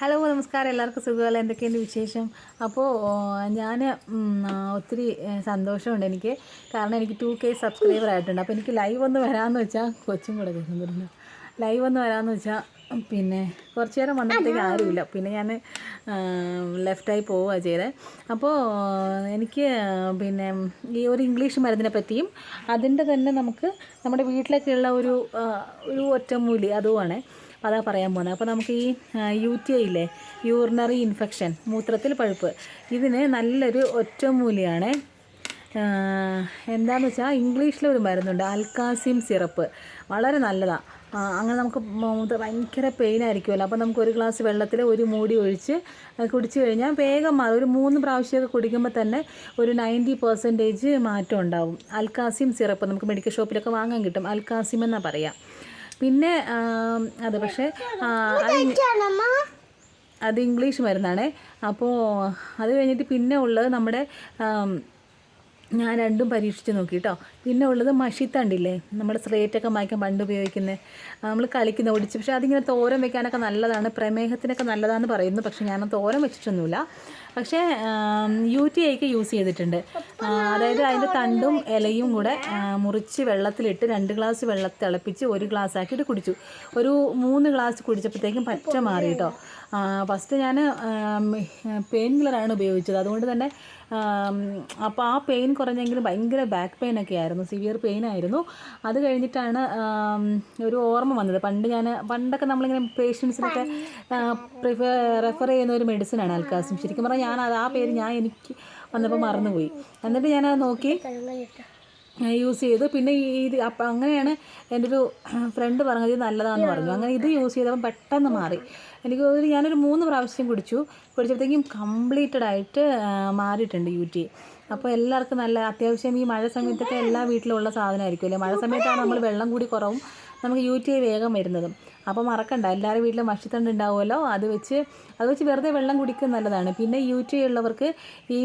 Hello നമസ്കാരം. എല്ലാവർക്കും സുഖമല്ല? എന്തൊക്കെയുണ്ട് വിശേഷം? അപ്പോൾ ഞാൻ ഒത്തിരി സന്തോഷമുണ്ട് എനിക്ക്. കാരണം എനിക്ക് ടു കെ സബ്സ്ക്രൈബർ ആയിട്ടുണ്ട്. അപ്പോൾ എനിക്ക് ലൈവ് ഒന്ന് വരാമെന്ന് വെച്ചാൽ കൊച്ചും കൂടെ കേൾക്കുന്നുണ്ട്. ലൈവ് ഒന്ന് വരാമെന്ന് വെച്ചാൽ പിന്നെ കുറച്ച് നേരം വന്നപ്പോഴത്തേക്ക് ആരുമില്ല. പിന്നെ ഞാൻ ലെഫ്റ്റായി പോവുക ചെയ്തത് അപ്പോൾ എനിക്ക് പിന്നെ ഈ ഒരു ഇംഗ്ലീഷ് മരുന്നിനെ പറ്റിയും അതിന്റെ തന്നെ നമുക്ക് നമ്മുടെ വീട്ടിലൊക്കെയുള്ള ഒരു ഒരു ഒറ്റമൂലി അതുമാണ് അതാ പറയാൻ പോകുന്നത് അപ്പോൾ നമുക്ക് ഈ യു ടി ഐ ഇല്ലേ? യൂറിനറി ഇൻഫെക്ഷൻ മൂത്രത്തിൽ പഴുപ്പ്. ഇതിന് നല്ലൊരു ഒറ്റമൂലിയാണ്. എന്താണെന്ന് വെച്ചാൽ ഇംഗ്ലീഷിൽ ഒരു മരുന്നുണ്ട് അൽക്കാസിം സിറപ്പ്. വളരെ നല്ലതാണ് അങ്ങനെ നമുക്ക് ഭയങ്കര പെയിൻ ആയിരിക്കുമല്ലോ അപ്പോൾ നമുക്ക് ഒരു ഗ്ലാസ് വെള്ളത്തിൽ ഒരു മൂടി ഒഴിച്ച് കുടിച്ച് കഴിഞ്ഞാൽ വേഗം മാറും. ഒരു മൂന്ന് പ്രാവശ്യമൊക്കെ കുടിക്കുമ്പോൾ തന്നെ ഒരു നയന്റി പെർസെന്റേജ് മാറ്റം ഉണ്ടാവും. അൽക്കാസിം സിറപ്പ് നമുക്ക് മെഡിക്കൽ ഷോപ്പിലൊക്കെ വാങ്ങാൻ കിട്ടും. അൽക്കാസിം എന്നാണ് പറയുക പിന്നെ അത് പക്ഷേ അത് ഇംഗ്ലീഷ് മരുന്നാണ്. അപ്പോൾ അത് കഴിഞ്ഞിട്ട് പിന്നെ ഉള്ളത് നമ്മുടെ ഞാൻ രണ്ടും പരീക്ഷിച്ച് നോക്കി കേട്ടോ പിന്നെ ഉള്ളത് മഷിത്തണ്ടില്ലേ? നമ്മുടെ സ്ലേറ്റൊക്കെ മായ്ക്കാൻ പണ്ട് ഉപയോഗിക്കുന്നത് നമ്മൾ കളിക്കുന്ന ഒടിച്ച്. പക്ഷേ അതിങ്ങനെ തോരം വെക്കാനൊക്കെ നല്ലതാണ്. പ്രമേഹത്തിനൊക്കെ നല്ലതാണെന്ന് പറയുന്നു. പക്ഷേ ഞാൻ തോരം വെച്ചിട്ടൊന്നുമില്ല. പക്ഷേ യു ടി ഐക്ക് യൂസ് ചെയ്തിട്ടുണ്ട്. അതായത് അതിന്റെ തണ്ടും ഇലയും കൂടെ മുറിച്ച് വെള്ളത്തിലിട്ട് രണ്ട് ഗ്ലാസ് വെള്ളം തിളപ്പിച്ച് ഒരു ഗ്ലാസ് ആക്കിയിട്ട് കുടിച്ചു. ഒരു മൂന്ന് ഗ്ലാസ് കുടിച്ചപ്പോഴത്തേക്കും പച്ച മാറി കേട്ടോ. ഫസ്റ്റ് ഞാൻ പെയിൻ കില്ലറാണ് ഉപയോഗിച്ചത്. അതുകൊണ്ട് തന്നെ അപ്പോൾ ആ പെയിൻ കുറഞ്ഞെങ്കിലും ഭയങ്കര ബാക്ക് പെയിൻ ഒക്കെ ആയിരുന്നു സിവിയർ പെയിൻ ആയിരുന്നു. അത് കഴിഞ്ഞിട്ടാണ് ഒരു ഓർമ്മ വന്നത്. പണ്ട് ഞാൻ പണ്ടൊക്കെ നമ്മളിങ്ങനെ പേഷ്യൻസിനൊക്കെ പ്രിഫർ റെഫർ ചെയ്യുന്ന ഒരു മെഡിസിനാണ് അൽക്കാസിം ശരിക്കും പറഞ്ഞാൽ ഞാൻ അത് ആ പേര് ഞാൻ എനിക്ക് വന്നപ്പോൾ മറന്നുപോയി. എന്നിട്ട് ഞാനത് നോക്കി. യൂസ് ചെയ്തു. പിന്നെ ഈ ഇത് അപ്പം അങ്ങനെയാണ് എന്റെ ഒരു ഫ്രണ്ട് പറഞ്ഞത് നല്ലതാണെന്ന് പറഞ്ഞു. അങ്ങനെ ഇത് യൂസ് ചെയ്തപ്പം പെട്ടെന്ന് മാറി. എനിക്ക് ഒരു ഞാനൊരു മൂന്ന് പ്രാവശ്യം കുടിച്ചു. കുടിച്ചപ്പോഴത്തേക്കും കംപ്ലീറ്റഡ് ആയിട്ട് മാറിയിട്ടുണ്ട് യു ടി. അപ്പോൾ എല്ലാവർക്കും നല്ല അത്യാവശ്യം ഈ മഴ സമയത്തൊക്കെ എല്ലാ വീട്ടിലും ഉള്ള സാധനമായിരിക്കും അല്ലേ? മഴ സമയത്താണ് നമ്മൾ വെള്ളം കൂടി കുറവും. നമുക്ക് യു ടി വേഗം വരുന്നതും. അപ്പോൾ മറക്കണ്ട. എല്ലാവരുടെ വീട്ടിലും മഷിത്തണ്ട് ഉണ്ടാവുമല്ലോ അത് വെച്ച് അത് വെച്ച് വെറുതെ വെള്ളം കുടിക്കുന്നത് നല്ലതാണ്. പിന്നെ യൂറ്റി ഉള്ളവർക്ക് ഈ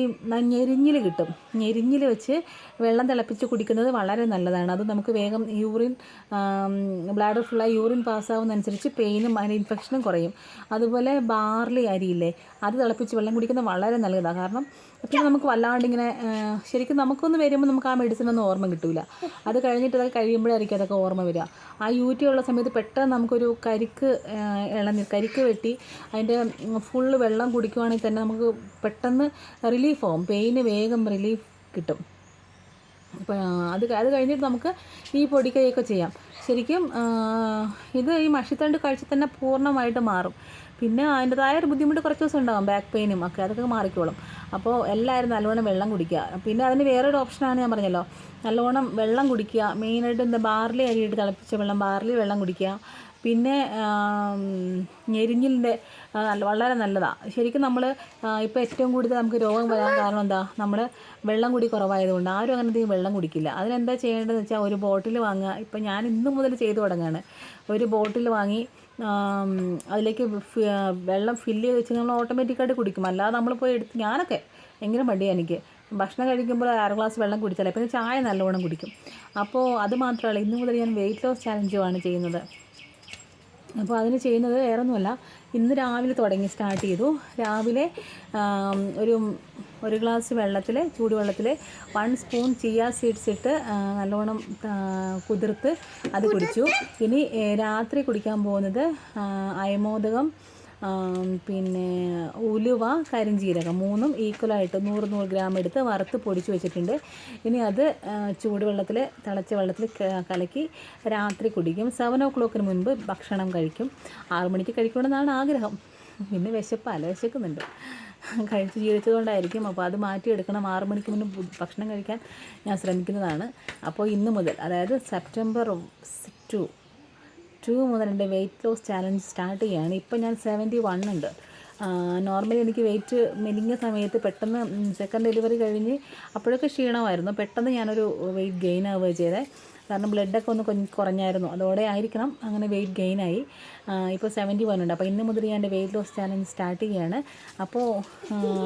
ഞെരിഞ്ഞിൽ കിട്ടും. ഞെരിഞ്ഞിൽ വെച്ച് വെള്ളം തിളപ്പിച്ച് കുടിക്കുന്നത് വളരെ നല്ലതാണ്. അത് നമുക്ക് വേഗം യൂറിൻ ബ്ലാഡർ ഫുള്ളായി യൂറിൻ പാസ്സാവുന്നതനുസരിച്ച് പെയിനും അതിന് ഇൻഫെക്ഷനും കുറയും. അതുപോലെ ബാർലി അരിയില്ലേ അത് തിളപ്പിച്ച് വെള്ളം കുടിക്കുന്നത് വളരെ നല്ലതാണ് കാരണം പിന്നെ നമുക്ക് വല്ലാണ്ട് ഇങ്ങനെ ശരിക്കും നമുക്കൊന്ന് വരുമ്പോൾ നമുക്ക് ആ മെഡിസിൻ ഒന്നും ഓർമ്മ കിട്ടില്ല അത് കഴിഞ്ഞിട്ട് അതൊക്കെ കഴിയുമ്പോഴായിരിക്കും അതൊക്കെ ഓർമ്മ വരിക. ആ യൂറ്റി ഉള്ള സമയത്ത് പെട്ടെന്ന് നമുക്കൊരു കരിക്ക് ഇളനീർ കരിക്ക് വെട്ടി അതിന്റെ ഫുള്ള് വെള്ളം കുടിക്കുവാണെങ്കിൽ തന്നെ നമുക്ക് പെട്ടെന്ന് റിലീഫ് ആവും. പെയിന് വേഗം റിലീഫ് കിട്ടും. അത് അത് കഴിഞ്ഞിട്ട് നമുക്ക് ഈ പൊടിക്കൈയൊക്കെ ചെയ്യാം. ശരിക്കും ഇത് ഈ മഷിത്തണ്ട് കഴിച്ച് തന്നെ പൂർണമായിട്ട് മാറും. പിന്നെ അതിന്റെതായ ഒരു ബുദ്ധിമുട്ട് കുറച്ച് ദിവസം ഉണ്ടാകും ബാക്ക് പെയിനും ഒക്കെ. അതൊക്കെ മാറിക്കോളും. അപ്പോൾ എല്ലാവരും നല്ലവണ്ണം വെള്ളം കുടിക്കുക. പിന്നെ അതിന് വേറൊരു ഓപ്ഷനാണ് ഞാൻ പറഞ്ഞല്ലോ. നല്ലവണ്ണം വെള്ളം കുടിക്കുക. മെയിനായിട്ട് എന്താ ബാർലി അരിയിട്ട് തിളപ്പിച്ച വെള്ളം ബാർലി വെള്ളം കുടിക്കുക. പിന്നെ ഞെരിഞ്ഞിലിന്റെ വളരെ നല്ലതാണ് ശരിക്കും നമ്മൾ ഇപ്പോൾ ഏറ്റവും കൂടുതൽ നമുക്ക് രോഗം വരാൻ കാരണം എന്താ? നമ്മൾ വെള്ളം കുടി കുറവായതുകൊണ്ട് ആരും അങ്ങനെ അധികം വെള്ളം കുടിക്കില്ല. അതിനെന്താ ചെയ്യേണ്ടതെന്ന് വെച്ചാൽ ഒരു ബോട്ടിൽ വാങ്ങുക. ഇപ്പം ഞാൻ ഇന്ന് മുതൽ ചെയ്തു തുടങ്ങുകയാണ് ഒരു ബോട്ടിൽ വാങ്ങി അതിലേക്ക് വെള്ളം ഫില്ല് ചെയ്ത് വെച്ച് നമ്മൾ ഓട്ടോമാറ്റിക്കായിട്ട് കുടിക്കും. അല്ലാതെ നമ്മൾ പോയി എടുത്ത് ഞാനൊക്കെ എങ്കിലും മടിയാണ് എനിക്ക്. ഭക്ഷണം കഴിക്കുമ്പോൾ അര ഗ്ലാസ് വെള്ളം കുടിച്ചാലേ പിന്നെ ചായ നല്ലവണ്ണം കുടിക്കും. അപ്പോൾ അത് മാത്രമല്ല ഇന്നു മുതൽ ഞാൻ വെയിറ്റ് ലോസ് ചാലഞ്ചുമാണ് ചെയ്യുന്നത്. അപ്പോൾ അതിന് ചെയ്യുന്നത് വേറെ ഒന്നുമല്ല ഇന്ന് രാവിലെ തുടങ്ങി സ്റ്റാർട്ട് ചെയ്തു. രാവിലെ ഒരു ഒരു ഗ്ലാസ് വെള്ളത്തിൽ ചൂടുവെള്ളത്തിൽ വൺ സ്പൂൺ ചിയ സീഡ്സ് ഇട്ട് നല്ലോണം കുതിർത്ത് അത് കുടിച്ചു. ഇനി രാത്രി കുടിക്കാൻ പോകുന്നത് അയമോദകം പിന്നെ ഉലുവ കരിഞ്ജീരകം മൂന്നും ഈക്വലായിട്ട് നൂറ് നൂറ് ഗ്രാം എടുത്ത് വറുത്ത് പൊടിച്ച് വെച്ചിട്ടുണ്ട്. ഇനി അത് ചൂടുവെള്ളത്തിൽ തിളച്ച വെള്ളത്തിൽ കലക്കി രാത്രി കുടിക്കും. സെവൻ ഓ ക്ലോക്കിന് മുൻപ് ഭക്ഷണം കഴിക്കും. ആറു മണിക്ക് കഴിക്കണമെന്നാണ് ആഗ്രഹം. പിന്നെ വിശപ്പല്ല വിശക്കുന്നുണ്ട്. കഴിച്ച് ജീവിച്ചതുകൊണ്ടായിരിക്കും. അപ്പോൾ അത് മാറ്റിയെടുക്കണം. ആറു മണിക്ക് മുന്നേ ഭക്ഷണം കഴിക്കാൻ ഞാൻ ശ്രമിക്കുന്നതാണ്. അപ്പോൾ ഇന്ന് മുതൽ അതായത് സെപ്റ്റംബർ ടു ടു മുതൽ എന്റെ വെയിറ്റ് ലോസ് ചാലഞ്ച് സ്റ്റാർട്ട് ചെയ്യാണ്. ഇപ്പം ഞാൻ സെവന്റി വൺ ഉണ്ട് നോർമലി എനിക്ക് വെയിറ്റ് മെലിഞ്ഞ സമയത്ത് പെട്ടെന്ന് സെക്കൻഡ് ഡെലിവറി കഴിഞ്ഞ് അപ്പോഴൊക്കെ ക്ഷീണമായിരുന്നു. പെട്ടെന്ന് ഞാനൊരു വെയിറ്റ് ഗെയിൻ ആവുക ചെയ്തേ. കാരണം ബ്ലഡൊക്കെ ഒന്ന് കൊഞ്ഞ് കുറഞ്ഞായിരുന്നു. അതോടെ ആയിരിക്കണം അങ്ങനെ വെയിറ്റ് ഗെയിനായി ഇപ്പോൾ സെവന്റി വൺ ഉണ്ട്. അപ്പോൾ ഇന്ന് മുതൽ ഞാൻ എന്റെ വെയിറ്റ് ലോസ് ചാലഞ്ച് സ്റ്റാർട്ട് ചെയ്യുകയാണ് അപ്പോൾ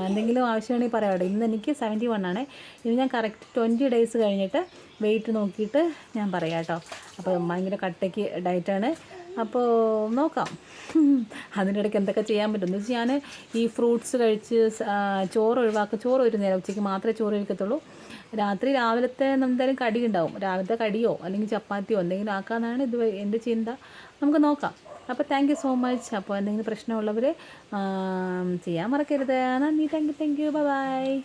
എന്തെങ്കിലും ആവശ്യമാണെങ്കിൽ പറയാമോ ഇന്ന് എനിക്ക് സെവന്റി വൺ ആണ്. ഇനി ഞാൻ കറക്റ്റ് ട്വന്റി ഡേയ്സ് കഴിഞ്ഞിട്ട് വെയിറ്റ് നോക്കിയിട്ട് ഞാൻ പറയാം കേട്ടോ. അപ്പോൾ ഭയങ്കര കട്ടയ്ക്ക് ഡയറ്റാണ് അപ്പോൾ നോക്കാം. അതിനിടയ്ക്ക് എന്തൊക്കെ ചെയ്യാൻ പറ്റും? എന്ന് വെച്ചാൽ ഞാൻ ഈ ഫ്രൂട്ട്സ് കഴിച്ച് ചോറ് ഒഴിവാക്കുക ചോറ് ഒരു നേരം ഉച്ചയ്ക്ക് മാത്രമേ ചോറ് കഴിക്കത്തുള്ളൂ. രാത്രി രാവിലത്തെ എന്തായാലും കടി ഉണ്ടാവും. രാവിലത്തെ കടിയോ അല്ലെങ്കിൽ ചപ്പാത്തിയോ എന്തെങ്കിലും ആക്കാമെന്നാണ് ഇത് എന്റെ ചിന്ത. നമുക്ക് നോക്കാം. അപ്പോൾ താങ്ക് യു സോ മച്ച് അപ്പോൾ എന്തെങ്കിലും പ്രശ്നമുള്ളവർ ചെയ്യാൻ മറക്കരുത്. നന്ദി. Thank you thank you bye